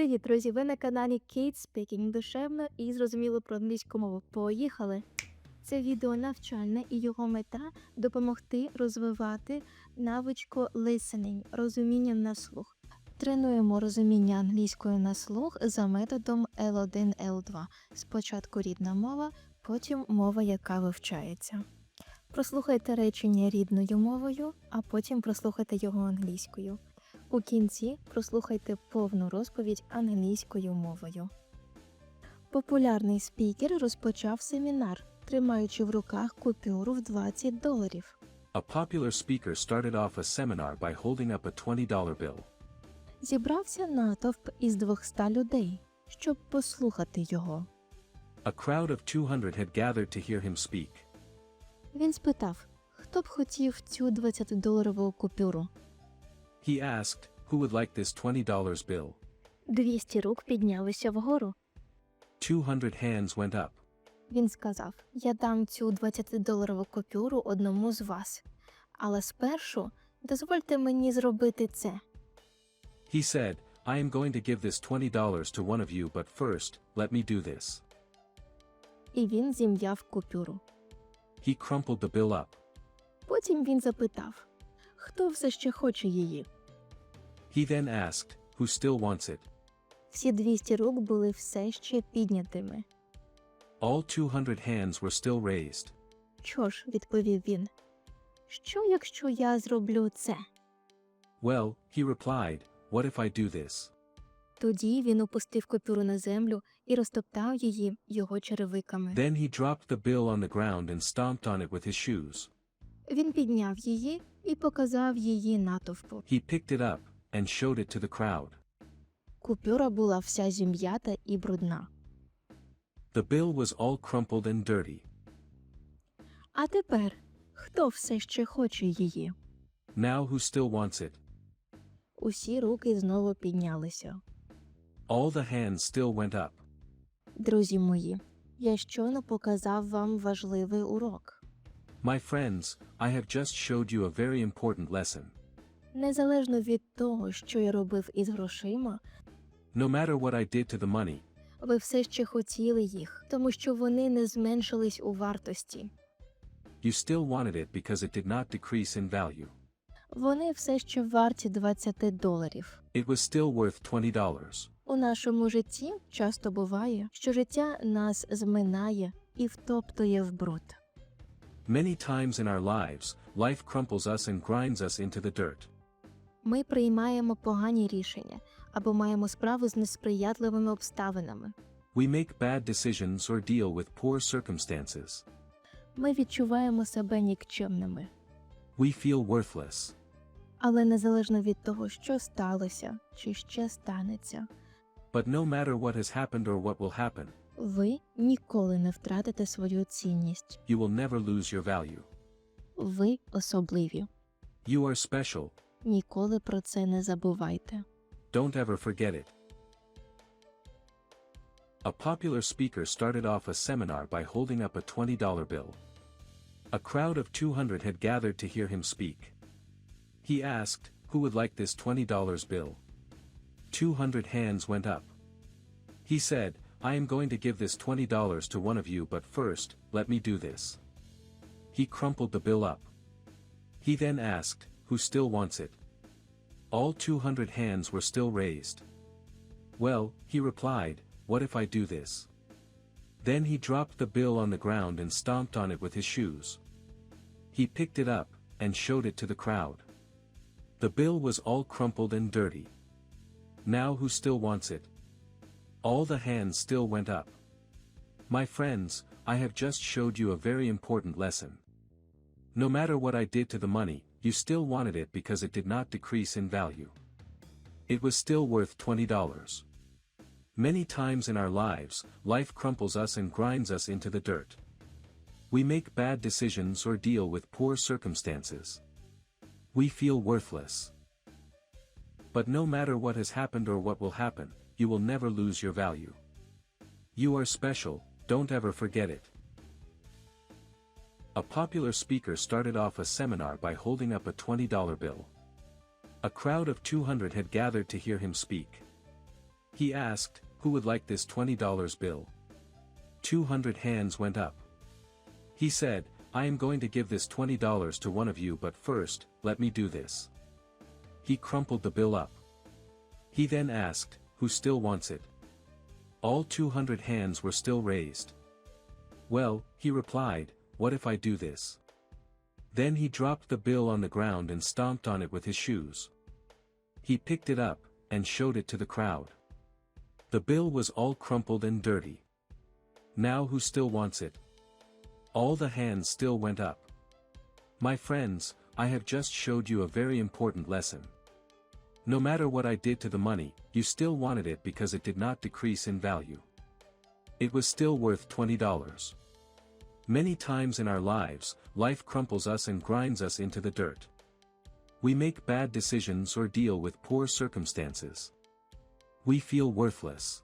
Привіт, друзі! Ви на каналі Kate Speaking душевно і зрозуміло про англійську мову. Поїхали! Це відео навчальне і його мета допомогти розвивати навичку listening, розуміння на слух. Тренуємо розуміння англійської на слух за методом L1, L2. Спочатку рідна мова, потім мова, яка вивчається. Прослухайте речення рідною мовою, а потім прослухайте його англійською. У кінці прослухайте повну розповідь англійською мовою. Популярний спікер розпочав семінар, тримаючи в руках купюру в 20 доларів. A popular speaker started off a seminar by holding up a $20 bill. Зібрався натовп із 200 людей, щоб послухати його. A crowd of 200 had gathered to hear him speak. Він спитав, хто б хотів цю 20-доларову купюру. He asked, Who would like this $20 bill? 200 рук піднялися вгору. 200 hands went up. Він сказав: Я дам цю 20-доларову купюру одному з вас. Але спершу дозвольте мені зробити це. He said, I am going to give this $20 to one of you, but first, let me do this. І він зім'яв купюру. He crumpled the bill up. Потім він запитав, хто все ще хоче її. He then asked, Who still wants it? Всі 200 рук були все ще піднятими. All 200 hands were still raised. Що ж, відповів він. Що, якщо я зроблю це? Well, he replied, What if I do this? Тоді він опустив купюру на землю і розтоптав її його черевиками. Then he dropped the bill on the ground and stomped on it with his shoes. Він підняв її і показав її натовпу. He picked it up and showed it to the crowd. Купюра була вся зім'ята і брудна. The bill was all crumpled and dirty. А тепер хто все ще хоче її? Now who still wants it? Усі руки знову піднялися. All the hands still went up. Друзі мої, я щойно показав вам важливий урок. My friends, I have just showed you a very important lesson. Незалежно від того, що я робив із грошима, No matter what I did to the money, ви все ще хотіли їх, тому що вони не зменшились у вартості. you still wanted it because it did not decrease in value. Вони все ще варті 20 доларів. It was still worth $20. У нашому житті часто буває, що життя нас зминає і втоптує в бруд. Many times in our lives, life crumples us and grinds us into the dirt. Ми приймаємо погані рішення або маємо справу з несприятливими обставинами. We make bad decisions or deal with poor circumstances. Ми відчуваємо себе нікчемними. We feel worthless. Але незалежно від того, що сталося чи ще станеться, But no matter what has happened or what will happen, ви ніколи не втратите свою цінність. you will never lose your value. Ви особливі. You are special. Ніколи про це не забувайте. Don't ever forget it. A popular speaker started off a seminar by holding up a $20 bill. A crowd of 200 had gathered to hear him speak. He asked, Who would like this $20 bill? 200 hands went up. He said, I am going to give this $20 to one of you, but first, let me do this. He crumpled the bill up. He then asked, Who still wants it? All 200 hands were still raised. Well, he replied, What if I do this? Then he dropped the bill on the ground and stomped on it with his shoes. He picked it up and showed it to the crowd. The bill was all crumpled and dirty. Now who still wants it? All the hands still went up. My friends, I have just showed you a very important lesson. No matter what I did to the money, you still wanted it because it did not decrease in value. It was still worth $20. Many times in our lives, life crumples us and grinds us into the dirt. We make bad decisions or deal with poor circumstances. We feel worthless. But no matter what has happened or what will happen, you will never lose your value. You are special, don't ever forget it. A popular speaker started off a seminar by holding up a $20 bill. A crowd of 200 had gathered to hear him speak. He asked, who would like this $20 bill? 200 hands went up. He said, I am going to give this $20 to one of you but first, let me do this. He crumpled the bill up. He then asked, who still wants it? All 200 hands were still raised. Well, he replied, what if I do this? Then he dropped the bill on the ground and stomped on it with his shoes. He picked it up, and showed it to the crowd. The bill was all crumpled and dirty. Now who still wants it? All the hands still went up. My friends, I have just showed you a very important lesson. No matter what I did to the money, you still wanted it because it did not decrease in value. It was still worth $20. Many times in our lives, life crumples us and grinds us into the dirt. We make bad decisions or deal with poor circumstances. We feel worthless.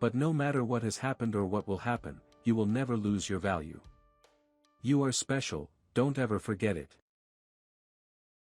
But no matter what has happened or what will happen, you will never lose your value. You are special, don't ever forget it.